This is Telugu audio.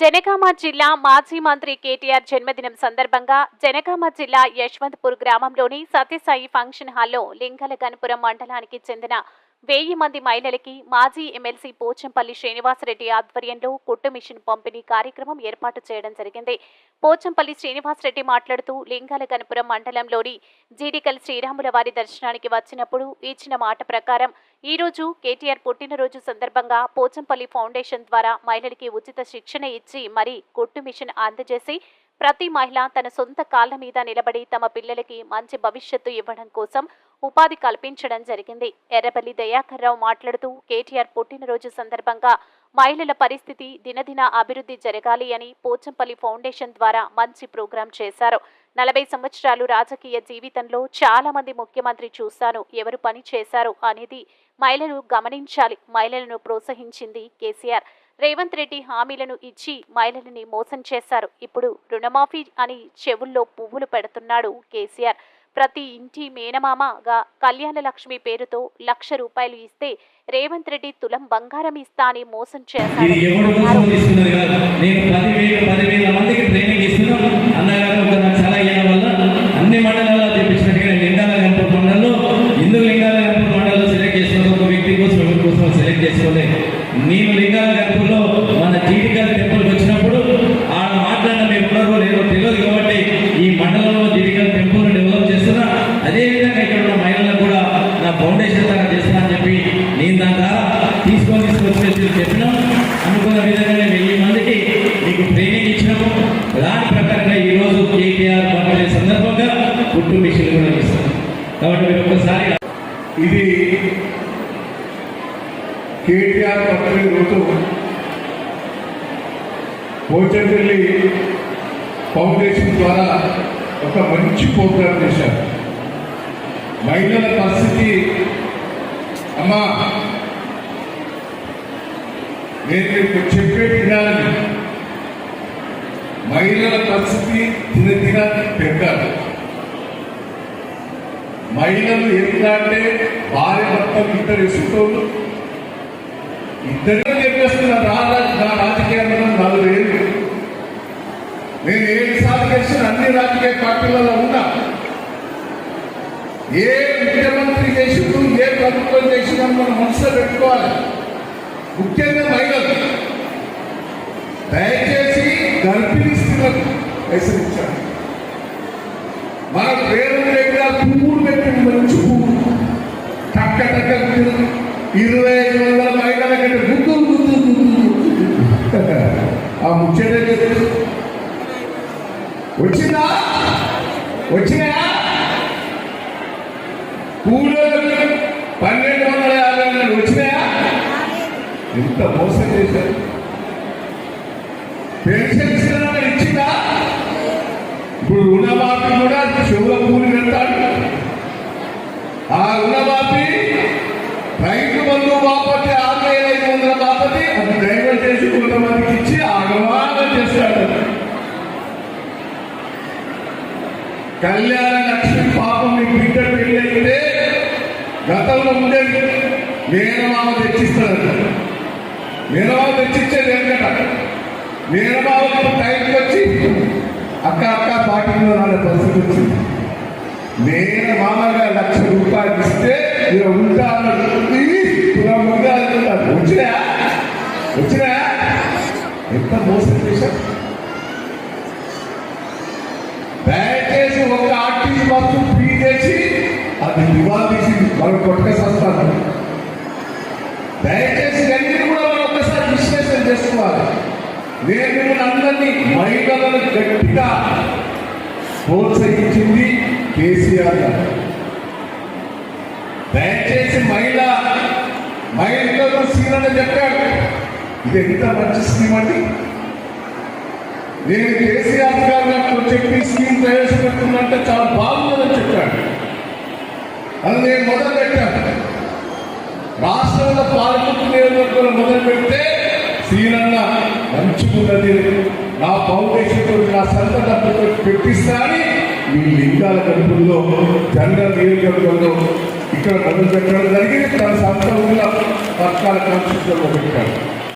జనగామ జిల్లా మాజీ మంత్రి కేటీఆర్ జన్మదినం సందర్భంగా జనగామ జిల్లా యశ్వంత్పూర్ గ్రామంలోని సత్యసాయి ఫంక్షన్ హాల్లో లింగల గణపురం మండలానికి చెందిన వెయ్యి మంది మహిళలకి మాజీ ఎమ్మెల్సీ పోచంపల్లి శ్రీనివాసరెడ్డి ఆధ్వర్యంలో కుట్టు మిషన్ పంపిణీ కార్యక్రమం ఏర్పాటు చేయడం జరిగింది. పోచంపల్లి శ్రీనివాసరెడ్డి మాట్లాడుతూ లింగాల కనుపురం మండలంలోని జీడికల్ శ్రీరాముల వారి దర్శనానికి వచ్చినప్పుడు ఇచ్చిన మాట ప్రకారం ఈ రోజు కేటీఆర్ పుట్టినరోజు సందర్భంగా పోచంపల్లి ఫౌండేషన్ ద్వారా మహిళలకి ఉచిత శిక్షణ ఇచ్చి మరి కుట్టు మిషన్ అందజేసి ప్రతి మహిళ తన సొంత కాళ్ళ మీద నిలబడి తమ పిల్లలకి మంచి భవిష్యత్తు ఇవ్వడం కోసం ఉపాధి కల్పించడం జరిగింది. ఎర్రపల్లి దయాకర్ రావు మాట్లాడుతూ కేటీఆర్ పుట్టినరోజు సందర్భంగా మహిళల పరిస్థితి దినదిన అభివృద్ధి జరగాలి అని పోచంపల్లి ఫౌండేషన్ ద్వారా మంచి ప్రోగ్రాం చేశారు. నలభై సంవత్సరాలు రాజకీయ జీవితంలో చాలా మంది ముఖ్యమంత్రి చూశాను. ఎవరు పని చేశారు అనేది మహిళలు గమనించాలి. మహిళలను ప్రోత్సహించింది కేసీఆర్. రేవంత్ రెడ్డి హామీలను ఇచ్చి మహిళలని మోసం చేశారు. ఇప్పుడు రుణమాఫీ అని చెవుల్లో పువ్వులు పెడుతున్నాడు కేసీఆర్. ప్రతి ఇంటి మేనమామగా కళ్యాణ లక్ష్మి పేరుతో లక్ష రూపాయలు ఇస్తే రేవంత్ రెడ్డి తులం బంగారం ఇస్తా అని మోసం ఇది పుట్టు మిషన్ కూడా ఇస్తాం కాబట్టి మీరు ఒక్కసారి ఇది కేటీఆర్ పత్రిక రోజు పోచంపల్లి ఫౌండేషన్ ద్వారా ఒక మంచి ప్రోగ్రాం చేశారు మహిళల పరిస్థితి అమ్మా నేను మీకు చెప్పే విధానం మహిళల పరిస్థితి దినదిన మహిళలు ఎట్లా అంటే భార్య భర్త ఇద్దరు ఇసుకోరు ఇద్దరు చెప్పేస్తున్నారు నా రాజకీయాల్లో నాలుగు ఏళ్ళు నేను ఏడు సార్లు చేసిన అన్ని రాజకీయ పార్టీలలో ఉన్నా. ఏ ముఖ్యమంత్రి చేసిండు ఏ ప్రభుత్వం చేసినా మనం మనసులో పెట్టుకోవాలి. ముఖ్యంగా మహిళలు. దయచేసి గర్భిణీ స్త్రీలకు హెచ్చరించాలి టక్క టక్క ఇరవై ఐదు వందల మహిళల కంటే గుర్తు గుర్తు గుర్తులు ఆ ముచ్చటే లేదు. వచ్చిందా? వచ్చినాయా? కూలీలకు పన్నెండు వందల యాభై మంది వచ్చినాయా? ఎంత మోసం చేశారు? పెన్షన్ ఇస్తున్నా ఇచ్చిందా? ఇప్పుడు రుణమాఫీ కూడా చెవుల కూలి కళ్యాణ లక్ష్మి పాపం మీ బిడ్డ పెళ్ళి అయితే గతంలో ఉండేది మేనమామ తెచ్చిస్తాడు మేనమామ తెచ్చిచ్చేది ఏంటంట? మేనమామ టైంకి వచ్చి అక్క అక్క పాటల్లో నాన్న పరిస్థితి వచ్చింది. నేను మామగా లక్ష రూపాయలు ఇస్తే మీరు ఉంటాను వచ్చినా వచ్చినా ఎంత మోసం చేశారు దయచేసి ఒక ఆర్టీసీ ఫ్రీ చేసి అది దివాలా మనం కొట్టేసేస్తాను దయచేసి అన్ని కూడా మనం ఒకసారి విశ్లేషణ చేసుకోవాలి. నేను మిమ్మల్ని అందరినీ మహిళలను గట్టిగా ప్రోత్సహించింది కేసీఆర్ గారు. దయచేసి మహిళ మహిళలకు సీనని చెప్పాడు. ఇది ఎంత మంచి స్కీమ్ అండి. నేను కేసీఆర్ చెప్పి స్కీమ్ ప్రవేశపెడుతుందంటే చాలా బాగుందని చెప్పాడు. అది నేను మొదలు పెట్టాను రాష్ట్రంలో పాలకులు నియోజకవర్గంలో మొదలు పెడితే శ్రీనన్న మంచుకున్నది నా ఫౌండేషన్తో నా సొంత డబ్బుతో పెట్టిస్తా అని మీ లింగాల కడుపుల్లో జనరల్ నియోజకవర్గంలో ఇక్కడ మొదలు పెట్టడం జరిగింది. తన సొంత ఊళ్ళో పథకాల కాన్స్టిట్యూషన్లో పెట్టాడు.